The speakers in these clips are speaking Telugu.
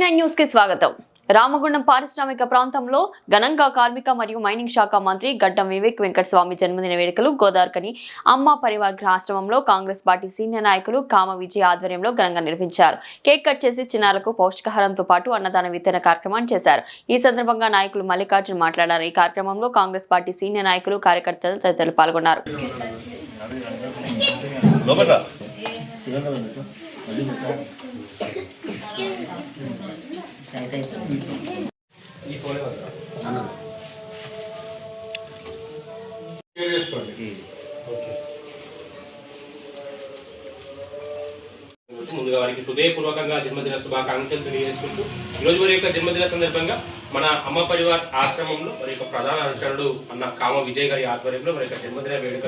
నైన్ న్యూస్కి స్వాగతం. రామగుండం పారిశ్రామిక ప్రాంతంలో ఘనంగా కార్మిక మరియు మైనింగ్ శాఖ మంత్రి గడ్డం వివేక్ వెంకటస్వామి జన్మదిన వేడుకలు గోదార్కని అమ్మ పరివార్ ఆశ్రమంలో కాంగ్రెస్ పార్టీ సీనియర్ నాయకులు కామ విజయ్ ఆధ్వర్యంలో ఘనంగా నిర్వహించారు. కేక్ కట్ చేసి చిన్నారులకు పౌష్టికాహారంతో పాటు అన్నదాన వితరణ కార్యక్రమాన్ని చేశారు. ఈ సందర్భంగా నాయకులు మల్లికార్జున్ మాట్లాడారు. ఈ కార్యక్రమంలో కాంగ్రెస్ పార్టీ సీనియర్ నాయకులు కార్యకర్తలు తదితరులు పాల్గొన్నారు. ముందుగా వారికి హృదయపూర్వకంగా జన్మదిన శుభాకాంక్షలు తెలియజేసుకుంటూ ఈరోజు వారి యొక్క జన్మదిన సందర్భంగా మన అమ్మ పరివార్ ఆశ్రమంలో వారి యొక్క ప్రధాన అనుచరుడు అన్న కామ విజయ్ గారి ఆధ్వర్యంలో వారి యొక్క జన్మదిన వేడుక.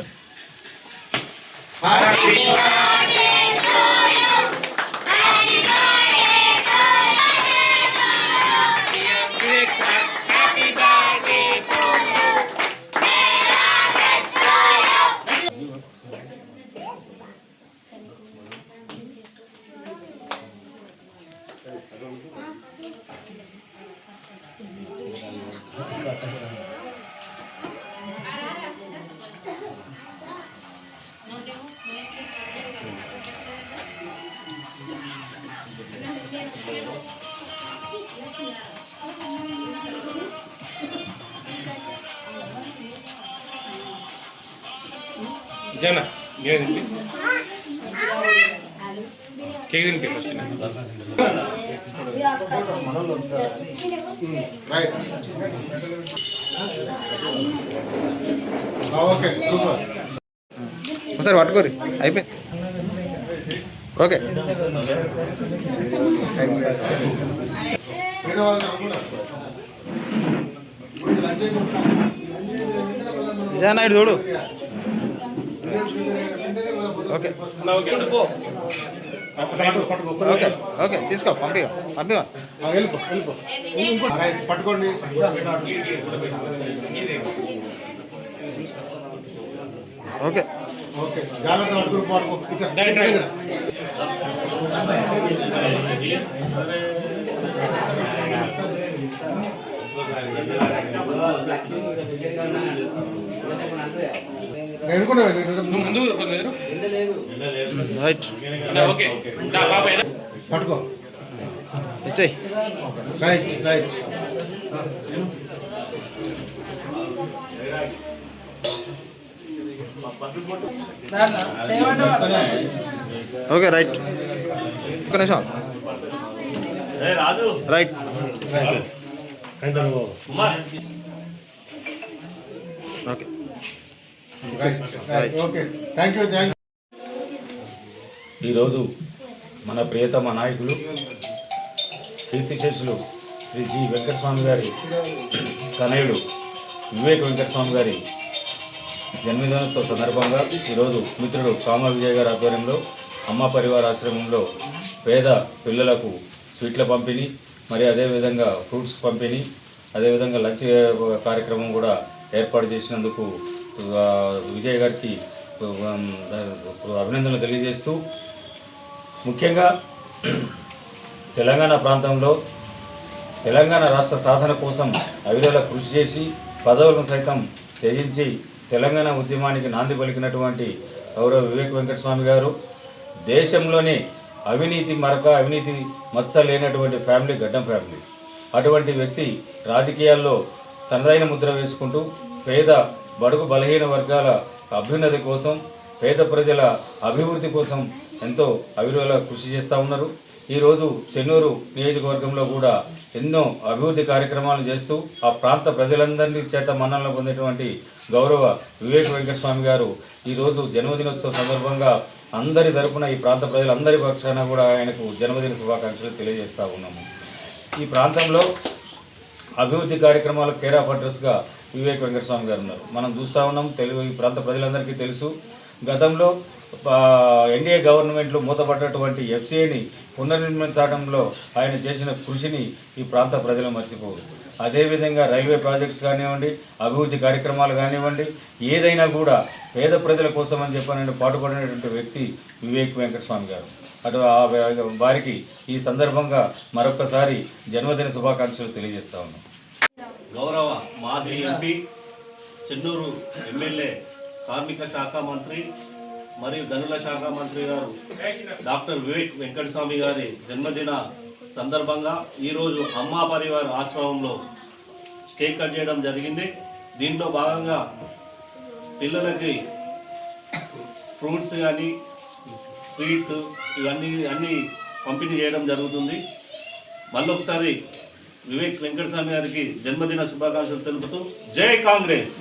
జన మీరే తింపి కేక్ తినిపి ఫస్ట్. రైట్ ఓకే సూపర్ ఒకసారి పట్టుకోరి. అయిపోయి. ఓకే. విజయనాయుడు చూడు. ఓకే ఓకే ఓకే ఓకే తీసుకో పంపిగా పంపిగా పట్టుకోండి. ఓకే. ఓకే జాగ్రత్త పట్టుకో ఇక్కడ రైట్. పట్టుకో. ఇచ్చేయి. రైట్ రైట్ ఓకే రైట్ ఒక నిమిషం. Right okay right okay thank you thank ఈరోజు మన ప్రియతమ నాయకులు కీర్తిశేషులు శ్రీ జి. వెంకటస్వామి గారి తనయుడు వివేక్ వెంకటస్వామి గారి జన్మదినోత్సవ సందర్భంగా ఈరోజు మిత్రుడు కామ విజయ్ గారి ఆధ్వర్యంలో అమ్మ పరివార ఆశ్రమంలో పేద పిల్లలకు స్వీట్ల పంపిణీ మరి అదేవిధంగా ఫ్రూట్స్ పంపిణీ అదేవిధంగా లంచ్ కార్యక్రమం కూడా ఏర్పాటు చేసినందుకు విజయ్ గారికి అభినందనలు తెలియజేస్తూ ముఖ్యంగా తెలంగాణ ప్రాంతంలో తెలంగాణ రాష్ట్ర సాధన కోసం అవిరల కృషి చేసి పదవులను సైతం త్యజించి తెలంగాణ ఉద్యమానికి నాంది పలికినటువంటి గౌరవ వివేక్ వెంకటస్వామి గారు దేశంలోనే అవినీతి మరక అవినీతి మచ్చ లేనటువంటి ఫ్యామిలీ గడ్డం ఫ్యామిలీ. అటువంటి వ్యక్తి రాజకీయాల్లో తనదైన ముద్ర వేసుకుంటూ పేద బడుగు బలహీన వర్గాల అభ్యున్నతి కోసం పేద ప్రజల అభివృద్ధి కోసం ఎంతో అవిరల కృషి చేస్తూ ఉన్నారు. ఈరోజు చెన్నూరు నియోజకవర్గంలో కూడా ఎన్నో అభివృద్ధి కార్యక్రమాలు చేస్తూ ఆ ప్రాంత ప్రజలందరినీ చేత మన్ననలు పొందేటువంటి గౌరవ వివేక్ వెంకటస్వామి గారు ఈరోజు జన్మదినోత్సవ సందర్భంగా అందరి తరపున ఈ ప్రాంత ప్రజలందరి పక్షాన కూడా ఆయనకు జన్మదిన శుభాకాంక్షలు తెలియజేస్తూ ఉన్నాము. ఈ ప్రాంతంలో అభివృద్ధి కార్యక్రమాల కేర్ ఆఫ్ అడ్రస్గా వివేక్ వెంకటస్వామి గారు ఉన్నారు. మనం చూస్తూ ఉన్నాం తెలుగు ఈ ప్రాంత ప్రజలందరికీ తెలుసు. గతంలో ఎన్డీఏ గవర్నమెంట్లో మూతపడ్డటువంటి ఎఫ్సీఐని పునర్నిర్మించడంలో ఆయన చేసిన కృషిని ఈ ప్రాంత ప్రజలు మర్చిపోరు. అదేవిధంగా రైల్వే ప్రాజెక్ట్స్ కానివ్వండి అభివృద్ధి కార్యక్రమాలు కానివ్వండి ఏదైనా కూడా పేద ప్రజల కోసం అని చెప్పని పాటుపడినటువంటి వ్యక్తి వివేక్ వెంకటస్వామి గారు. అటు ఆ వారికి ఈ సందర్భంగా మరొకసారి జన్మదిన శుభాకాంక్షలు తెలియజేస్తా ఉన్నాం. గౌరవ మాజీ ఎంపీ చెన్నూరు ఎమ్మెల్యే కార్మిక శాఖ మంత్రి మరియు గనుల శాఖ మంత్రి గారు డాక్టర్ వివేక్ వెంకటస్వామి గారి జన్మదిన సందర్భంగా ఈరోజు అమ్మా పరివార్ ఆశ్రమంలో కేక్ కట్ చేయడం జరిగింది. దీంట్లో భాగంగా పిల్లలకి ఫ్రూట్స్ కానీ స్వీట్స్ ఇవన్నీ అన్నీ పంపిణీ చేయడం జరుగుతుంది. మళ్ళొకసారి వివేక్ వెంకటస్వామి గారికి జన్మదిన శుభాకాంక్షలు తెలుపుతూ జై కాంగ్రెస్.